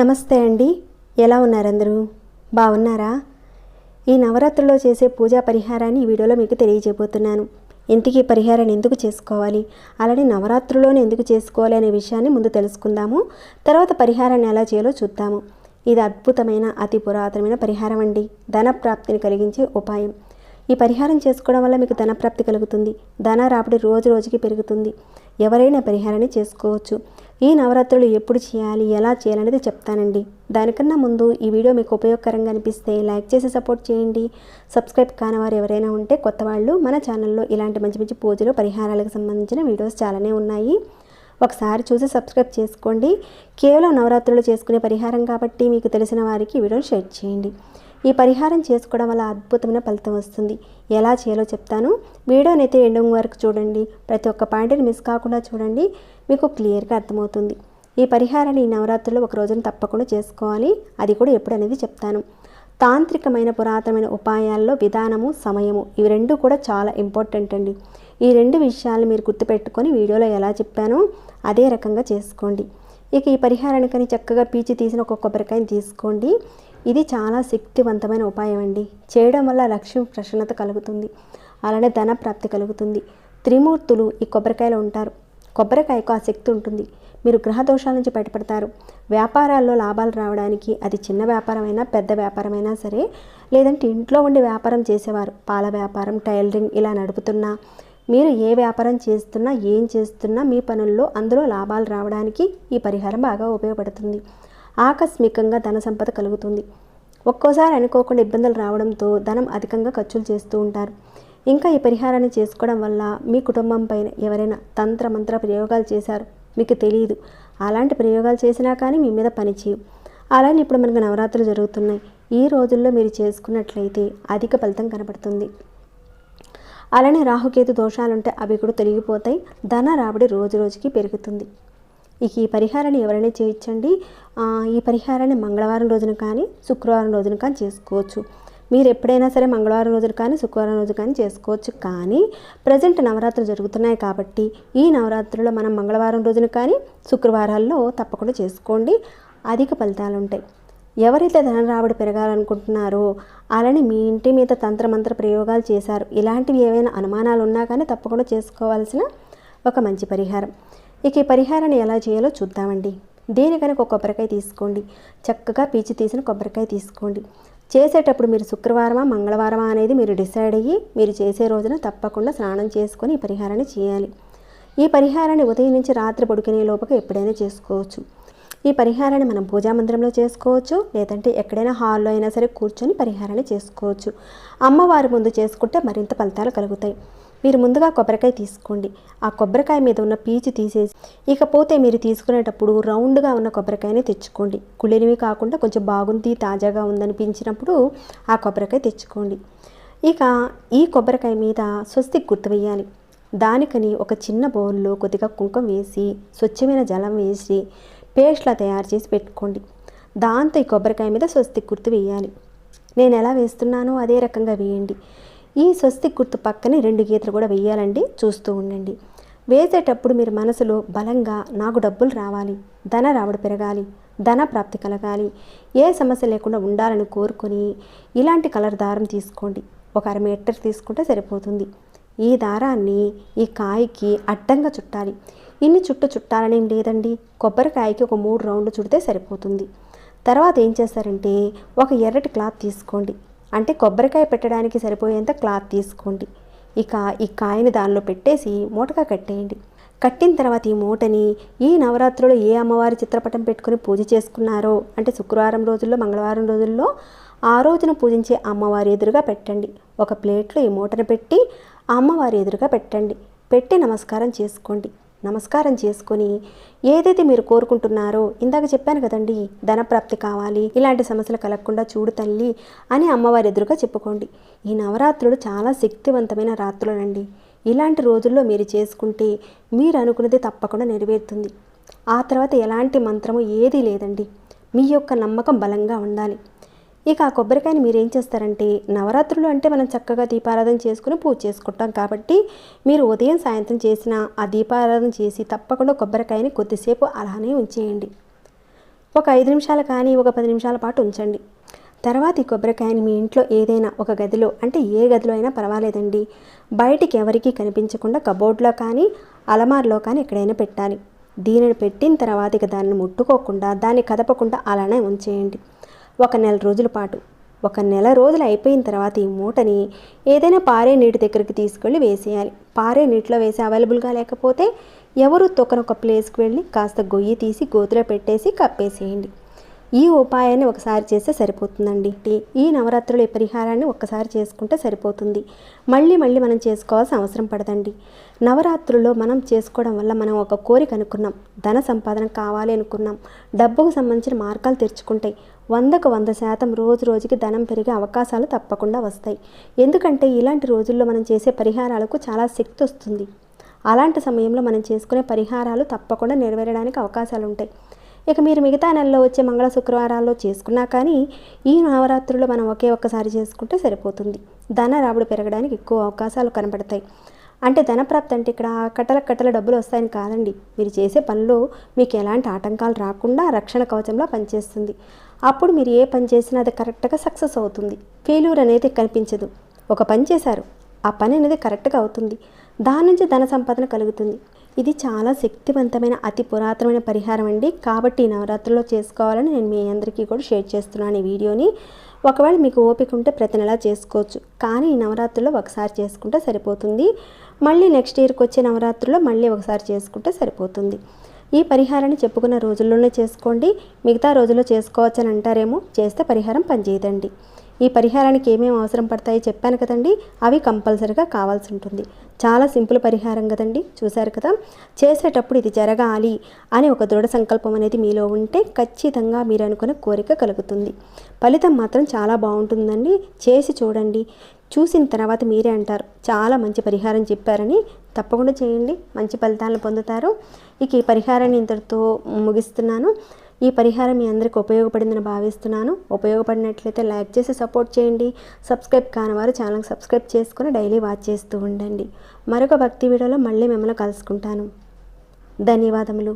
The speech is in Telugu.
నమస్తే అండి. ఎలా ఉన్నారు అందరూ బాగున్నారా? ఈ నవరాత్రుల్లో చేసే పూజా పరిహారాన్ని ఈ వీడియోలో మీకు తెలియజేయబోతున్నాను. ఇంటికి ఈ పరిహారాన్ని ఎందుకు చేసుకోవాలి? అలానే నవరాత్రుల్లోనే ఎందుకు చేసుకోవాలి అనే విషయాన్ని ముందు తెలుసుకుందాము. తర్వాత పరిహారాన్ని ఎలా చేయాలో చూద్దాము. ఇది అద్భుతమైన అతి పురాతనమైన పరిహారం అండి. ధన ప్రాప్తిని కలిగించే ఉపాయం. ఈ పరిహారం చేసుకోవడం వల్ల మీకు ధనప్రాప్తి కలుగుతుంది. ధన రాబడి రోజు రోజుకి పెరుగుతుంది. ఎవరైనా పరిహారాన్ని చేసుకోవచ్చు. ఈ నవరాత్రులు ఎప్పుడు చేయాలి ఎలా చేయాలనేది చెప్తానండి. దానికన్నా ముందు ఈ వీడియో మీకు ఉపయోగకరంగా అనిపిస్తే లైక్ చేసి సపోర్ట్ చేయండి. సబ్స్క్రైబ్ కానివారు ఎవరైనా ఉంటే కొత్త వాళ్ళు మన ఛానల్లో ఇలాంటి మంచి మంచి పూజలు పరిహారాలకు సంబంధించిన వీడియోస్ చాలానే ఉన్నాయి. ఒకసారి చూసి సబ్స్క్రైబ్ చేసుకోండి. కేవలం నవరాత్రులు చేసుకునే పరిహారం కాబట్టి మీకు తెలిసిన వారికి వీడియోని షేర్ చేయండి. ఈ పరిహారం చేసుకోవడం వల్ల అద్భుతమైన ఫలితం వస్తుంది. ఎలా చేయాలో చెప్తాను. వీడియోని అయితే ఎండింగ్ వరకు చూడండి. ప్రతి ఒక్క పాయింట్ని మిస్ కాకుండా చూడండి. మీకు క్లియర్గా అర్థమవుతుంది. ఈ పరిహారాన్ని ఈ నవరాత్రుల్లో ఒక రోజున తప్పకుండా చేసుకోవాలి. అది కూడా ఎప్పుడు అనేది చెప్తాను. తాంత్రికమైన పురాతనమైన ఉపాయాల్లో విధానము సమయము ఇవి రెండు కూడా చాలా ఇంపార్టెంట్ అండి. ఈ రెండు విషయాలు మీరు గుర్తుపెట్టుకొని వీడియోలో ఎలా చెప్పానో అదే రకంగా చేసుకోండి. ఇక ఈ పరిహారానికని చక్కగా పీచి తీసిన ఒక కొబ్బరికాయని తీసుకోండి. ఇది చాలా శక్తివంతమైన ఉపాయం అండి. చేయడం వల్ల లక్ష్యం ప్రసన్నత కలుగుతుంది. అలానే ధన ప్రాప్తి కలుగుతుంది. త్రిమూర్తులు ఈ కొబ్బరికాయలో ఉంటారు. కొబ్బరికాయకు ఆ శక్తి ఉంటుంది. మీరు గ్రహ దోషాల నుంచి బయటపడతారు. వ్యాపారాల్లో లాభాలు రావడానికి అది చిన్న వ్యాపారమైనా పెద్ద వ్యాపారమైనా సరే లేదంటే ఇంట్లో ఉండి వ్యాపారం చేసేవారు. పాల వ్యాపారం టైలరింగ్ ఇలా నడుపుతున్నా మీరు ఏ వ్యాపారం చేస్తున్నా ఏం చేస్తున్నా మీ పనుల్లో అందులో లాభాలు రావడానికి ఈ పరిహారం బాగా ఉపయోగపడుతుంది. ఆకస్మికంగా ధన సంపద కలుగుతుంది. ఒక్కోసారి అనుకోకుండా ఇబ్బందులు రావడంతో ధనం అధికంగా ఖర్చులు చేస్తూ ఉంటారు. ఇంకా ఈ పరిహారాన్ని చేసుకోవడం వల్ల మీ కుటుంబం పైన ఎవరైనా తంత్ర మంత్ర ప్రయోగాలు చేశారు? మీకు తెలియదు అలాంటి ప్రయోగాలు చేసినా కానీ మీ మీద పనిచేయవు అలానే ఇప్పుడు మనకు నవరాత్రులు జరుగుతున్నాయి. ఈ రోజుల్లో మీరు చేసుకున్నట్లయితే అధిక ఫలితం కనబడుతుంది. అలానే రాహుకేతు దోషాలుంటే అవి కూడా తొలగిపోతాయి. ధన రాబడి రోజు రోజుకి పెరుగుతుంది. ఇక ఈ పరిహారాన్ని ఎవరైనా చేయించండి. ఈ పరిహారాన్ని మంగళవారం రోజున కానీ శుక్రవారం రోజున కానీ చేసుకోవచ్చు. మీరు ఎప్పుడైనా సరే మంగళవారం రోజున కానీ శుక్రవారం రోజు కానీ చేసుకోవచ్చు. కానీ ప్రజెంట్ నవరాత్రులు జరుగుతున్నాయి కాబట్టి ఈ నవరాత్రుల్లో మనం మంగళవారం రోజున కానీ శుక్రవారాల్లో తప్పకుండా చేసుకోండి. అధిక ఫలితాలు ఉంటాయి. ఎవరైతే ధన రాబడి పెరగాలనుకుంటున్నారో అలానే మీ ఇంటి మీద తంత్రమంత్ర ప్రయోగాలు చేశారు ఇలాంటివి ఏవైనా అనుమానాలు ఉన్నా కానీ తప్పకుండా చేసుకోవాల్సిన ఒక మంచి పరిహారం. ఇక ఈ పరిహారాన్ని ఎలా చేయాలో చూద్దామండి. దేనికైనా ఒక కొబ్బరికాయ తీసుకోండి. చక్కగా పీచు తీసిన కొబ్బరికాయ తీసుకోండి. చేసేటప్పుడు మీరు శుక్రవారమా మంగళవారమా అనేది మీరు డిసైడ్ అయ్యి మీరు చేసే రోజున తప్పకుండా స్నానం చేసుకొని ఈ పరిహారాన్ని చేయాలి. ఈ పరిహారాన్ని ఉదయం నుంచి రాత్రి పడుకునే లోపల ఎప్పుడైనా చేసుకోవచ్చు. ఈ పరిహారాన్ని మనం పూజా మందిరంలో చేసుకోవచ్చు లేదంటే ఎక్కడైనా హాల్లో అయినా సరే కూర్చొని పరిహారాన్ని చేసుకోవచ్చు. అమ్మవారి ముందు చేసుకుంటే మరింత ఫలితాలు కలుగుతాయి. మీరు ముందుగా కొబ్బరికాయ తీసుకోండి. ఆ కొబ్బరికాయ మీద ఉన్న పీచు తీసేసి ఇకపోతే మీరు తీసుకునేటప్పుడు రౌండ్గా ఉన్న కొబ్బరికాయని తెచ్చుకోండి. కుళ్ళినవి కాకుండా కొంచెం బాగుంది తాజాగా ఉందనిపించినప్పుడు ఆ కొబ్బరికాయ తెచ్చుకోండి. ఇక ఈ కొబ్బరికాయ మీద స్వస్తి గుర్తు వేయాలి దానికని ఒక చిన్న బౌల్లో కొద్దిగా కుంకుమ వేసి స్వచ్ఛమైన జలం వేసి పేస్ట్లా తయారు చేసి పెట్టుకోండి. దాంతో ఈ కొబ్బరికాయ మీద స్వస్తి గుర్తు వేయాలి నేను ఎలా వేస్తున్నానో అదే రకంగా వేయండి. ఈ స్వస్తి గుర్తు పక్కనే రెండు గీతలు కూడా వేయాలండి చూస్తూ ఉండండి. వేసేటప్పుడు మీరు మనసులో బలంగా నాకు డబ్బులు రావాలి ధన రాబడి పెరగాలి ధన ప్రాప్తి కలగాలి ఏ సమస్య లేకుండా ఉండాలని కోరుకొని ఇలాంటి కలర్ దారం తీసుకోండి. ఒక అర మీటర్ తీసుకుంటే సరిపోతుంది. ఈ దారాన్ని ఈ కాయకి అడ్డంగా చుట్టాలి. ఇన్ని చుట్టు చుట్టాలని ఏం లేదండి. కొబ్బరికాయకి ఒక మూడు రౌండ్లు చుడితే సరిపోతుంది. తర్వాత ఏం చేస్తారంటే ఒక ఎర్రటి క్లాత్ తీసుకోండి. అంటే కొబ్బరికాయ పెట్టడానికి సరిపోయేంత క్లాత్ తీసుకోండి. ఇక ఈ కాయని దానిలో పెట్టేసి మూటగా కట్టేయండి. కట్టిన తర్వాత ఈ మూటని ఈ నవరాత్రులు ఏ అమ్మవారి చిత్రపటం పెట్టుకుని పూజ చేసుకున్నారో అంటే శుక్రవారం రోజుల్లో మంగళవారం రోజుల్లో ఆ రోజున పూజించే అమ్మవారి ఎదురుగా పెట్టండి. ఒక ప్లేట్లో ఈ మూటను పెట్టి అమ్మవారి ఎదురుగా పెట్టండి. పెట్టి నమస్కారం చేసుకోండి. నమస్కారం చేసుకొని ఏదైతే మీరు కోరుకుంటున్నారో ఇందాక చెప్పాను కదండి ధనప్రాప్తి కావాలి ఇలాంటి సమస్యలు కలగకుండా చూడు తల్లి అని అమ్మవారి ఎదురుగా చెప్పుకోండి. ఈ నవరాత్రులు చాలా శక్తివంతమైన రాత్రులండి ఇలాంటి రోజుల్లో మీరు చేసుకుంటే మీరు అనుకున్నది తప్పకుండా నెరవేరుతుంది. ఆ తర్వాత ఎలాంటి మంత్రము ఏదీ లేదండి. మీ యొక్క నమ్మకం బలంగా ఉండాలి. ఇక ఆ కొబ్బరికాయని మీరు ఏం చేస్తారంటే నవరాత్రులు అంటే మనం చక్కగా దీపారాధన చేసుకుని పూజ చేసుకుంటాం కాబట్టి మీరు ఉదయం సాయంత్రం చేసిన ఆ దీపారాధన చేసి తప్పకుండా కొబ్బరికాయని కొద్దిసేపు అలానే ఉంచేయండి. ఒక ఐదు నిమిషాలు కానీ ఒక పది నిమిషాల పాటు ఉంచండి. తర్వాత ఈ కొబ్బరికాయని మీ ఇంట్లో ఏదైనా ఒక గదిలో అంటే ఏ గదిలో అయినా పర్వాలేదండి బయటికి ఎవరికీ కనిపించకుండా కబోర్డ్లో కానీ అలమార్లో కానీ ఎక్కడైనా పెట్టాలి. దీనిని పెట్టిన తర్వాత ఇక దాన్ని ముట్టుకోకుండా దాన్ని కదపకుండా అలానే ఉంచేయండి. ఒక నెల రోజుల పాటు. ఒక నెల రోజులు అయిపోయిన తర్వాత ఈ మూటని ఏదైనా పారే నీటి దగ్గరికి తీసుకెళ్ళి వేసేయాలి. పారే నీటిలో వేసి అవైలబుల్గా లేకపోతే ఎవరు తొక్కన ఒక ప్లేస్కి వెళ్ళి కాస్త గొయ్యి తీసి గోతులో పెట్టేసి కప్పేసేయండి. ఈ ఉపాయాన్ని ఒకసారి చేస్తే సరిపోతుందండి. ఈ నవరాత్రుల ఈ పరిహారాన్ని ఒక్కసారి చేసుకుంటే సరిపోతుంది. మళ్ళీ మళ్ళీ మనం చేసుకోవాల్సిన అవసరం పడదండి. నవరాత్రుల్లో మనం చేసుకోవడం వల్ల మనం ఒక కోరిక అనుకున్నాం. ధన సంపాదన కావాలి అనుకున్నాం. డబ్బుకు సంబంధించిన మార్గాలు తెరుచుకుంటాయి. వందకు వంద శాతం రోజు రోజుకి ధనం పెరిగే అవకాశాలు తప్పకుండా వస్తాయి. ఎందుకంటే ఇలాంటి రోజుల్లో మనం చేసే పరిహారాలకు చాలా శక్తి వస్తుంది. అలాంటి సమయంలో మనం చేసుకునే పరిహారాలు తప్పకుండా నెరవేరడానికి అవకాశాలు ఉంటాయి ఇక మీరు మిగతా నెలలో వచ్చే మంగళ శుక్రవారాల్లో చేసుకున్నా కానీ ఈ నవరాత్రుల్లో మనం ఒకే ఒక్కసారి చేసుకుంటే సరిపోతుంది. ధన రాబడి పెరగడానికి ఎక్కువ అవకాశాలు కనబడతాయి. అంటే ధనప్రాప్తి అంటే ఇక్కడ కట్టల కట్టల డబ్బులు వస్తాయని కాదండి. మీరు చేసే పనిలో మీకు ఎలాంటి ఆటంకాలు రాకుండా రక్షణ కవచంలో పనిచేస్తుంది. అప్పుడు మీరు ఏ పని చేసినా అది కరెక్ట్గా సక్సెస్ అవుతుంది. ఫెయిల్యూర్ అనేది కనిపించదు. ఒక పని చేశారు. ఆ పని అనేది కరెక్ట్గా అవుతుంది. దాని నుంచి ధన సంపాదన కలుగుతుంది. ఇది చాలా శక్తివంతమైన అతి పురాతనమైన పరిహారం అండి. కాబట్టి ఈ నవరాత్రుల్లో చేసుకోవాలని నేను మీ అందరికీ కూడా షేర్ చేస్తున్నాను ఈ వీడియోని. ఒకవేళ మీకు ఓపిక ఉంటే ప్రతి నెలా చేసుకోవచ్చు. కానీ ఈ నవరాత్రుల్లో ఒకసారి చేసుకుంటే సరిపోతుంది. మళ్ళీ నెక్స్ట్ ఇయర్కి వచ్చే నవరాత్రుల్లో మళ్ళీ ఒకసారి చేసుకుంటే సరిపోతుంది. ఈ పరిహారాన్ని చెప్పుకున్న రోజుల్లోనే చేసుకోండి మిగతా రోజుల్లో చేసుకోవచ్చని అంటారేమో చేస్తే పరిహారం పనిచేయదండి. ఈ పరిహారానికి ఏమేమి అవసరం పడతాయో చెప్పాను కదండి. అవి కంపల్సరిగా కావాల్సి ఉంటుంది. చాలా సింపుల్ పరిహారం కదండి. చూశారు కదా? చేసేటప్పుడు ఇది జరగాలి అనే ఒక దృఢ సంకల్పం అనేది మీలో ఉంటే ఖచ్చితంగా మీరు అనుకున్న కోరిక కలుగుతుంది. ఫలితం మాత్రం చాలా బాగుంటుందండి. చేసి చూడండి. చూసిన తర్వాత మీరే అంటారు. చాలా మంచి పరిహారం చెప్పారని. తప్పకుండా చేయండి. మంచి ఫలితాలను పొందుతారు. ఇక ఈ పరిహారాన్ని ఇంతటితో ముగిస్తున్నాను. ఈ పరిహారం మీ అందరికీ ఉపయోగపడిందని భావిస్తున్నాను. ఉపయోగపడినట్లయితే లైక్ చేసి సపోర్ట్ చేయండి. సబ్స్క్రైబ్ కాని వారు ఛానల్ సబ్స్క్రైబ్ చేసుకుని డైలీ వాచ్ చేస్తూ ఉండండి. మరొక భక్తి వీడియోలో మళ్ళీ మిమ్మల్ని కలుసుకుంటాను. ధన్యవాదములు.